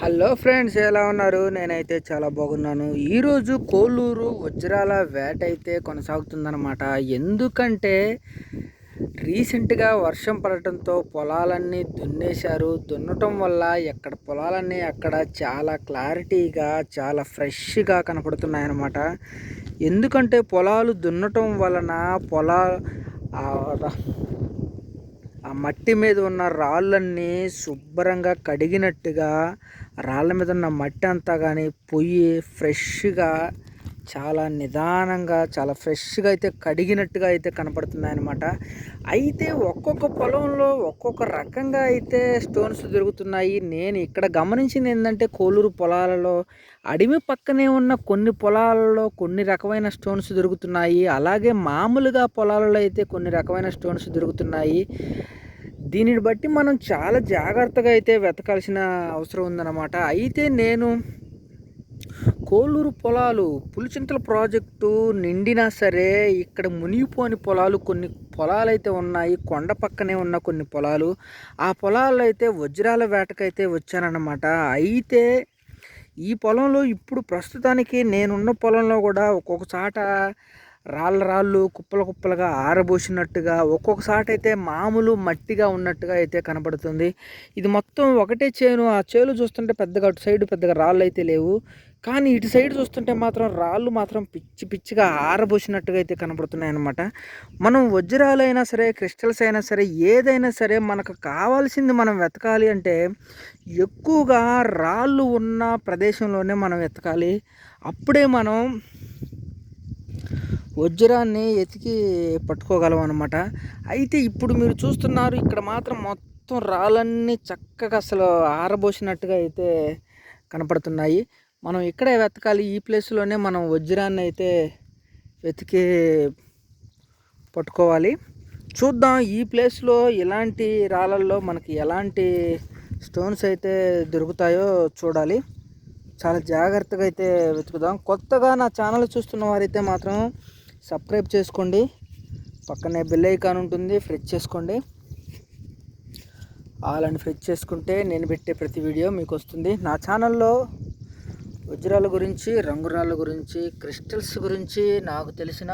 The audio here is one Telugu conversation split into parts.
హలో ఫ్రెండ్స్ ఎలా ఉన్నారు? నేనైతే చాలా బాగున్నాను. ఈరోజు కోలూరు వజ్రాల వేట అయితే కొనసాగుతుందన్నమాట. ఎందుకంటే రీసెంట్గా వర్షం పడటంతో పొలాలన్నీ దున్నేశారు. దున్నటం వల్ల ఎక్కడ పొలాలన్నీ అక్కడ చాలా క్లారిటీగా చాలా ఫ్రెష్గా కనపడుతున్నాయన్నమాట. ఎందుకంటే పొలాలు దున్నటం వలన పొలా ఆ మట్టి మీద ఉన్న రాళ్ళన్నీ శుభ్రంగా కడిగినట్టుగా రాళ్ళ మీద ఉన్న మట్టి అంతా కానీ పొయ్యి ఫ్రెష్గా చాలా నిదానంగా చాలా ఫ్రెష్గా అయితే కడిగినట్టుగా అయితే కనపడుతున్నాయి అనమాట అయితే ఒక్కొక్క పొలంలో ఒక్కొక్క రకంగా అయితే స్టోన్స్ దొరుకుతున్నాయి. నేను ఇక్కడ గమనించింది ఏంటంటే కోలూరు పొలాలలో అడవి పక్కనే ఉన్న కొన్ని పొలాలలో కొన్ని రకమైన స్టోన్స్ దొరుకుతున్నాయి. అలాగే మామూలుగా పొలాలలో అయితే కొన్ని రకమైన స్టోన్స్ దొరుకుతున్నాయి. దీనిని బట్టి మనం చాలా జాగ్రత్తగా అయితే వెతకాల్సిన అవసరం ఉందన్నమాట. అయితే నేను కోలూరు పొలాలు పులిచింతల ప్రాజెక్టు నిండినా సరే ఇక్కడ మునిగిపోని పొలాలు కొన్ని పొలాలు అయితే ఉన్నాయి. కొండ పక్కనే ఉన్న కొన్ని పొలాలు. ఆ పొలాల్లో అయితే వజ్రాల వేటకైతే వచ్చానన్నమాట. అయితే ఈ పొలంలో ఇప్పుడు ప్రస్తుతానికి నేనున్న పొలంలో కూడా ఒక్కొక్క చాట రాళ్ళ రాళ్ళు కుప్పల కుప్పలుగా ఆరబోసినట్టుగా ఒక్కొక్కసారి అయితే మామూలు మట్టిగా ఉన్నట్టుగా అయితే కనబడుతుంది. ఇది మొత్తం ఒకటే చేను ఆ చేలు చూస్తుంటే పెద్దగా అటు సైడ్ పెద్దగా రాళ్ళు అయితే లేవు. కానీ ఇటు సైడ్ చూస్తుంటే మాత్రం రాళ్ళు మాత్రం పిచ్చి పిచ్చిగా ఆరబోసినట్టుగా అయితే కనబడుతున్నాయి అనమాట మనం అయినా సరే క్రిస్టల్స్ అయినా సరే ఏదైనా సరే మనకు కావాల్సింది మనం వెతకాలి అంటే ఎక్కువగా రాళ్ళు ఉన్న ప్రదేశంలోనే మనం వెతకాలి. అప్పుడే మనం వజ్రాన్ని ఎతికి పట్టుకోగలం అనమాట అయితే ఇప్పుడు మీరు చూస్తున్నారు ఇక్కడ మాత్రం మొత్తం రాళ్ళన్నీ చక్కగా అసలు ఆరబోసినట్టుగా అయితే కనపడుతున్నాయి. మనం ఇక్కడే వెతకాలి ఈ ప్లేస్లోనే మనం వజ్రాన్ని అయితే వెతికి పట్టుకోవాలి. చూద్దాం ఈ ప్లేస్లో ఎలాంటి రాళ్ళల్లో మనకి ఎలాంటి స్టోన్స్ అయితే దొరుకుతాయో చూడాలి. చాలా జాగ్రత్తగా అయితే వెతుకుదాం. కొత్తగా నా ఛానల్ చూస్తున్న వారైతే మాత్రం సబ్స్క్రైబ్ చేసుకోండి. పక్కనే బెల్ ఐకాన్ ఉంటుంది. ఫ్రెచ్ చేసుకోండి. అలాంటి ఫ్రెచ్ చేసుకుంటే నేను పెట్టే ప్రతి వీడియో మీకు వస్తుంది. నా ఛానల్లో వజ్రాల గురించి రంగురాళ్ళ గురించి క్రిస్టల్స్ గురించి నాకు తెలిసిన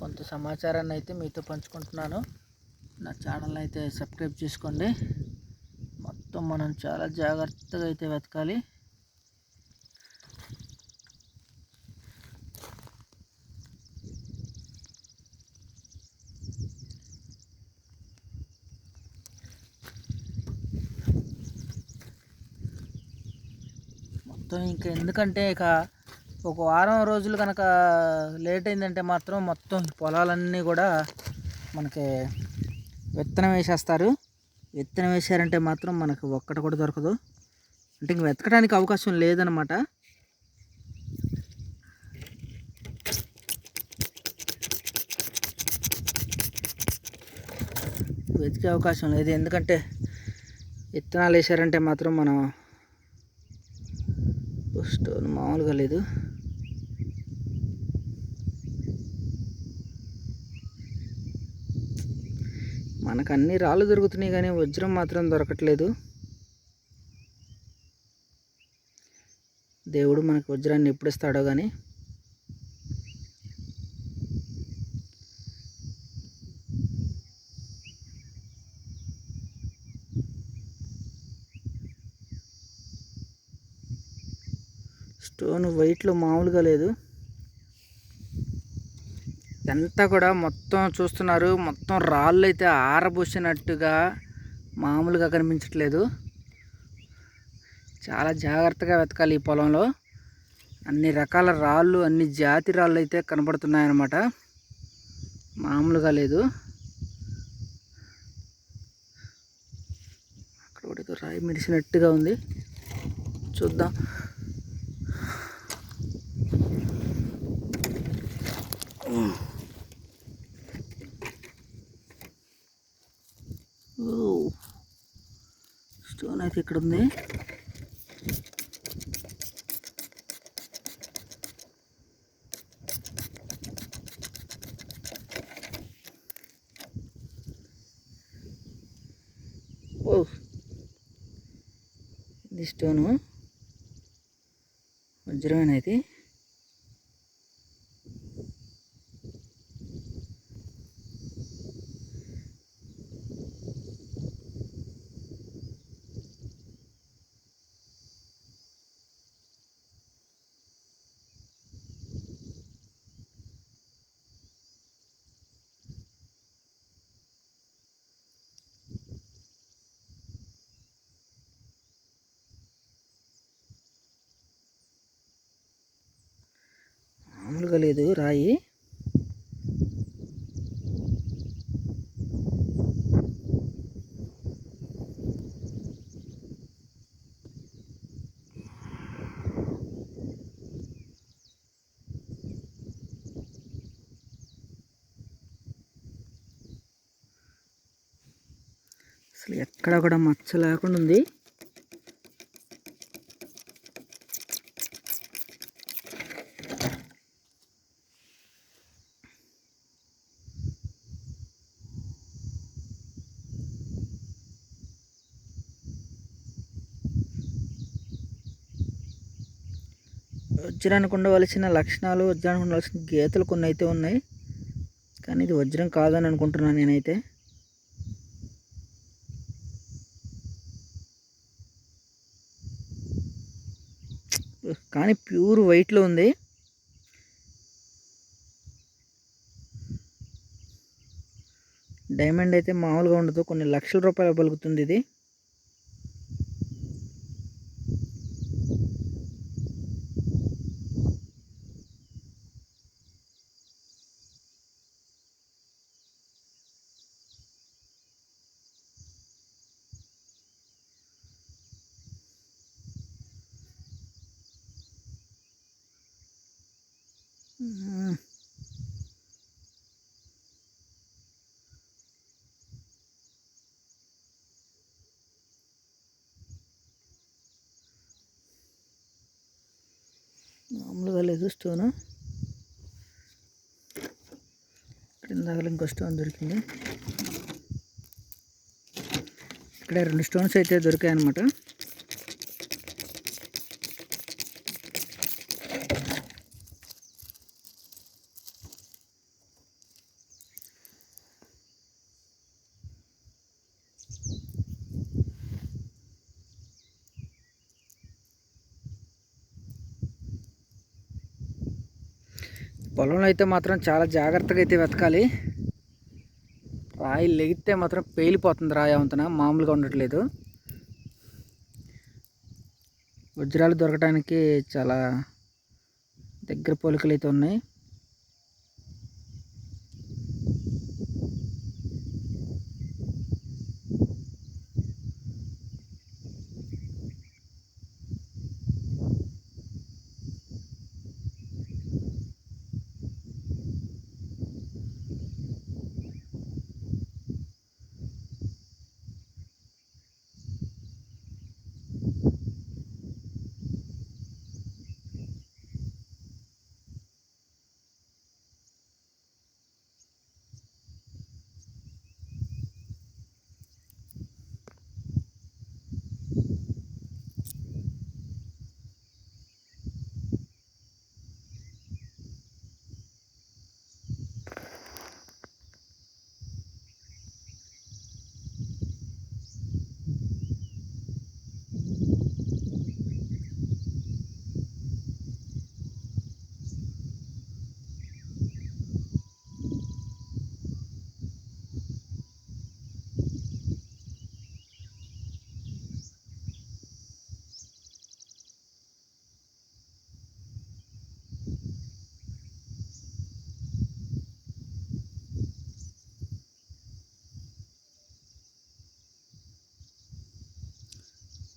కొంత సమాచారాన్ని అయితే మీతో పంచుకుంటున్నాను. నా ఛానల్ అయితే సబ్స్క్రైబ్ చేసుకోండి. మొత్తం మనం చాలా జాగ్రత్తగా అయితే వెతకాలి. మొత్తం ఇంకా ఎందుకంటే ఇక ఒక వారం రోజులు కనుక లేట్ అయిందంటే మాత్రం మొత్తం పొలాలన్నీ కూడా మనకి విత్తనం వేసేస్తారు. విత్తనం వేసారంటే మాత్రం మనకు ఒక్కటి కూడా దొరకదు. అంటే ఇంక వెతకడానికి అవకాశం లేదనమాట వెతికే అవకాశం లేదు. ఎందుకంటే విత్తనాలు వేసారంటే మాత్రం మనం స్టోన్ మామూలుగా లేదు. మనకు అన్ని రాళ్ళు దొరుకుతున్నాయి కానీ వజ్రం మాత్రం దొరకట్లేదు. దేవుడు మనకు వజ్రాన్ని ఎప్పుడు ఇస్తాడో కానీ స్టోన్ వైట్లో మామూలుగా లేదు. ఎంత కూడా మొత్తం చూస్తున్నారు. మొత్తం రాళ్ళు అయితే ఆరబోసినట్టుగా మామూలుగా కనిపించట్లేదు. చాలా జాగ్రత్తగా వెతకాలి ఈ పొలంలో. అన్ని రకాల రాళ్ళు అన్ని జాతి రాళ్ళు అయితే కనబడుతున్నాయన్నమాట. మామూలుగా లేదు. అక్కడ కూడా రాయి మెరిసినట్టుగా ఉంది. చూద్దాం. స్టోన్ అయితే ఇక్కడ ఉంది. ఓ. ఇది స్టోను. వజ్రమైన అయితే మామూలుగా లేదు రాయి. అసలు ఎక్కడ కూడా మచ్చ లేకుండా ఉంది. వజ్రానికి ఉండవలసిన లక్షణాలు వజ్రానికి ఉండవలసిన గీతలు కొన్ని అయితే ఉన్నాయి. కానీ ఇది వజ్రం కాదని అనుకుంటున్నాను నేనైతే. కానీ ప్యూర్ వైట్లో ఉంది. డైమండ్ అయితే మామూలుగా ఉండదు. కొన్ని లక్షల రూపాయలు పలుకుతుంది ఇది. మామూలుగా లేదు స్టోను. ఇక్కడ ఇందాక ఇంకో స్టోన్ దొరికింది. ఇక్కడ రెండు స్టోన్స్ అయితే దొరికాయి అనమాట పొలంలో అయితే మాత్రం చాలా జాగ్రత్తగా అయితే వెతకాలి. రాయి లెగితే మాత్రం పేలిపోతుంది రాయి అవంతన మామూలుగా ఉండట్లేదు. వజ్రాలు దొరకడానికి చాలా దగ్గర పోలికలు అయితే ఉన్నాయి.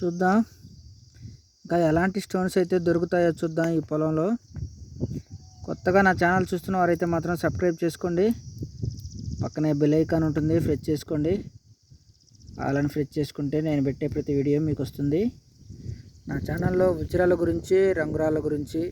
చూద్దాం. ఇంకా ఎలాంటి స్టోన్స్ అయితే దొరుకుతాయో చూద్దాం ఈ పొలంలో. కొత్తగా నా ఛానల్ చూస్తున్న వారైతే మాత్రం సబ్స్క్రైబ్ చేసుకోండి. పక్కనే బెల్ ఐకాన్ ఉంటుంది ఫ్రెచ్ చేసుకోండి. అలాని ఫ్రెచ్ చేసుకుంటే నేను పెట్టే ప్రతి వీడియో మీకు వస్తుంది. నా ఛానల్లో వజ్రాల గురించి రంగురాల గురించి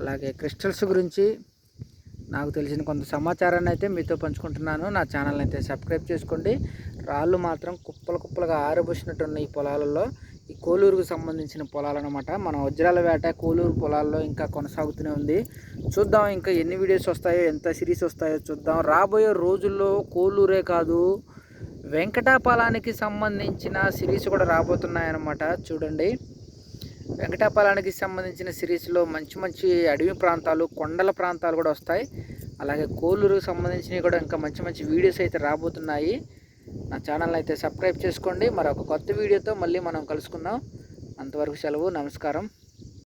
అలాగే క్రిస్టల్స్ గురించి నాకు తెలిసిన కొంత సమాచారాన్ని అయితే మీతో పంచుకుంటున్నాను. నా ఛానల్ అయితే సబ్స్క్రైబ్ చేసుకోండి. రాళ్ళు మాత్రం కుప్పలు కుప్పలుగా ఆరబుసినట్టున్న ఈ పొలాలలో. ఈ కోలూరుకు సంబంధించిన పొలాలు అనమాట మన వజ్రాల వేట కోలూరు పొలాల్లో ఇంకా కొనసాగుతూనే ఉంది. చూద్దాం ఇంకా ఎన్ని వీడియోస్ వస్తాయో ఎంత సిరీస్ వస్తాయో చూద్దాం. రాబోయే రోజుల్లో కోలూరే కాదు వెంకటాపాలానికి సంబంధించిన సిరీస్ కూడా రాబోతున్నాయన్నమాట. చూడండి. వెంకటాపాలానికి సంబంధించిన సిరీస్లో మంచి మంచి అడవి ప్రాంతాలు కొండల ప్రాంతాలు కూడా వస్తాయి. అలాగే కోలూరుకు సంబంధించినవి కూడా ఇంకా మంచి మంచి వీడియోస్ అయితే రాబోతున్నాయి. నా ఛానల్ అయితే సబ్స్క్రైబ్ చేసుకోండి. మరొక కొత్త వీడియోతో మళ్ళీ మనం కలుసుకుందాం. అంతవరకు సెలవు నమస్కారం.